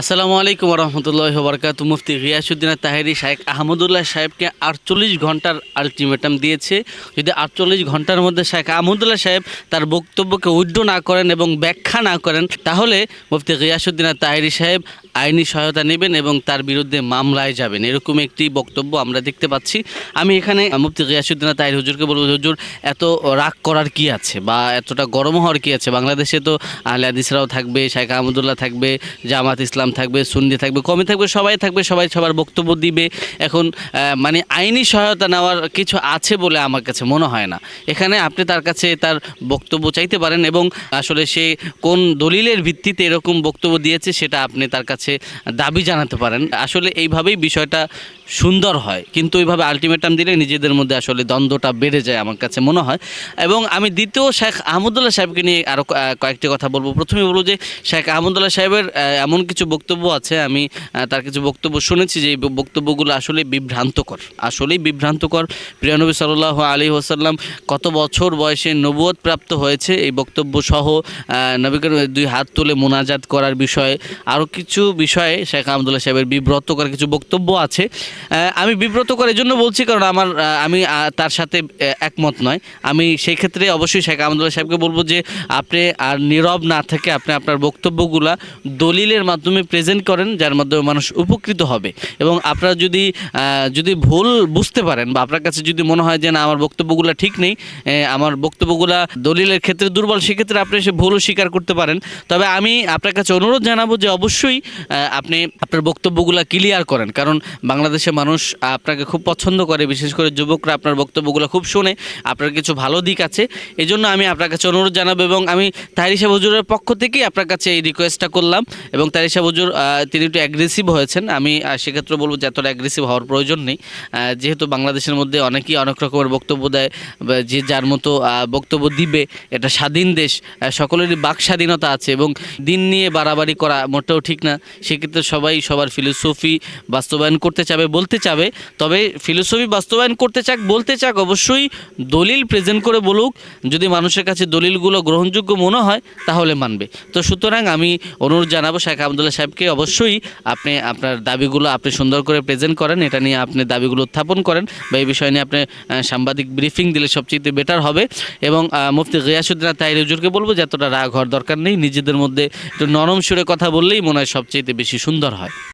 আসসালামু আলাইকুম রহমতুল্লাহ বরকাত মুফতি গিয়াসুদ্দিন তাহেরি শাহেক আহমদুল্লাহ সাহেবকে আটচল্লিশ ঘণ্টার আলটিমেটাম দিয়েছে। যদি আটচল্লিশ ঘণ্টার মধ্যে শাহেক আহমদুল্লাহ সাহেব তার বক্তব্যকে উড্ড না করেন এবং ব্যাখ্যা না করেন, তাহলে মুফতি গিয়াসুদ্দিন তাহেরি সাহেব আইনি সহায়তা নেবেন এবং তার বিরুদ্ধে মামলায় যাবেন। এরকম একটি বক্তব্য আমরা দেখতে পাচ্ছি। আমি এখানে মুফতি গিয়াসুদ্দিন তাহির হুজুরকে বলব, হুজুর, এত রাগ করার কি আছে বা এতটা গরম হওয়ার কি আছে? বাংলাদেশে তো আহলে হাদিসরাও থাকবে শাহেখ আহমদুল্লাহ থাকবে, জামাত ইসলাম থাকবে সুন্দি থাকবে কমে থাকবে, সবাই থাকবে, সবাই সবার বক্তব্য দিবে। এখন মানে আইনি সহায়তা নেওয়ার কিছু আছে বলে আমার কাছে মনে হয় না। এখানে আপনি তার কাছে তার বক্তব্য চাইতে পারেন এবং আসলে সে কোন দলিলের ভিত্তিতে এরকম বক্তব্য দিয়েছে সেটা আপনি তার কাছে দাবি জানাতে পারেন। আসলে এইভাবেই বিষয়টা সুন্দর হয়। কিন্তু এইভাবে আলটিমেটাম দিলে নিজেদের মধ্যে আসলে দ্বন্দ্বটা বেড়ে যায় আমার কাছে মনে হয়। এবং আমি দ্বিতীয় শেখ আহমদুল্লাহ সাহেবকে নিয়ে আরও কয়েকটি কথা বলব। প্রথমে বলব যে, শেখ আহমদুল্লাহ সাহেবের এমন কিছু বক্তব্য আছে, আমি তার কিছু বক্তব্য শুনেছি যে, এই বক্তব্যগুলো আসলে বিভ্রান্তকর। আসলেই বিভ্রান্তকর। প্রিয়ানবী সাল্লাহ আলী ওসাল্লাম কত বছর বয়সে নবুয়ত প্রাপ্ত হয়েছে? এই বক্তব্য সহ নবীকের দুই হাত তুলে মোনাজাত করার বিষয়ে আরও কিছু বিষয়ে শেখ আহমদুল্লাহ সাহেবের বিব্রতকর কিছু বক্তব্য আছে। আমি বিব্রতকর এই জন্য বলছি কারণ আমার আমি তার সাথে একমত নয়। আমি সেই ক্ষেত্রে অবশ্যই শেখ আহমদুল্লাহ সাহেবকে বলব যে আপনি আর নীরব না থেকে আপনি আপনার বক্তব্যগুলা দলিলের মাধ্যমে প্রেজেন্ট করেন, যার মাধ্যমে মানুষ উপকৃত হবে। এবং আপনারা যদি যদি ভুল বুঝতে পারেন বা আপনার কাছে যদি মনে হয় যে না, আমার বক্তব্যগুলো ঠিক নেই আমার বক্তব্যগুলো দলিলের ক্ষেত্রে দুর্বল, সেক্ষেত্রে আপনি সে ভুলও স্বীকার করতে পারেন। তবে আমি আপনার কাছে অনুরোধ জানাব যে অবশ্যই আপনি আপনার বক্তব্যগুলো ক্লিয়ার করেন। কারণ বাংলাদেশের মানুষ আপনাকে খুব পছন্দ করে, বিশেষ করে যুবকরা আপনার বক্তব্যগুলো খুব শোনে, আপনার কিছু ভালো দিক আছে। এই জন্য আমি আপনার কাছে অনুরোধ জানাব এবং আমি তাহির সাহেব হুজুরের পক্ষ থেকেই আপনার কাছে এই রিকোয়েস্টটা করলাম এবং তাহির সাহেব হুজুর তিনি একটু অ্যাগ্রেসিভ হয়েছেন। আমি সেক্ষেত্রে বলব যে এতটা অ্যাগ্রেসিভ হওয়ার প্রয়োজন নেই। যেহেতু বাংলাদেশের মধ্যে অনেকেই অনেক রকমের বক্তব্য দেয় যে যার মতো বক্তব্য দিবে, এটা স্বাধীন দেশ সকলেরই বাক স্বাধীনতা আছে এবং দিন নিয়ে বাড়াবাড়ি করা মোটেও ঠিক না। সেক্ষেত্রে সবাই সবার ফিলোসফি বাস্তবায়ন করতে চাবে, বলতে চাবে। তবে ফিলোসফি বাস্তবায়ন করতে চাক, বলতে চাক, অবশ্যই দলিল প্রেজেন্ট করে বলুক। যদি মানুষের কাছে দলিলগুলো গ্রহণযোগ্য মনে হয়, তাহলে মানবে। তো সুতরাং আমি অনুরোধ জানাব শেখ আহমদুল্লাহ সাহেবকে, অবশ্যই আপনি আপনার দাবিগুলো আপনি সুন্দর করে প্রেজেন্ট করেন। এটা নিয়ে আপনি দাবিগুলো উত্থাপন করেন বা এই বিষয় নিয়ে আপনি সাংবাদিক ব্রিফিং দিলে সবচেয়ে বেটার হবে। এবং মুফতি গিয়াসুদ্দিন তাহির হুজুরকে বলব যে এতটা রাগ হওয়ার দরকার নেই। নিজেদের মধ্যে একটু নরম সুরে কথা বললেই মনে হয় সবচেয়ে বেশি সুন্দর হয়।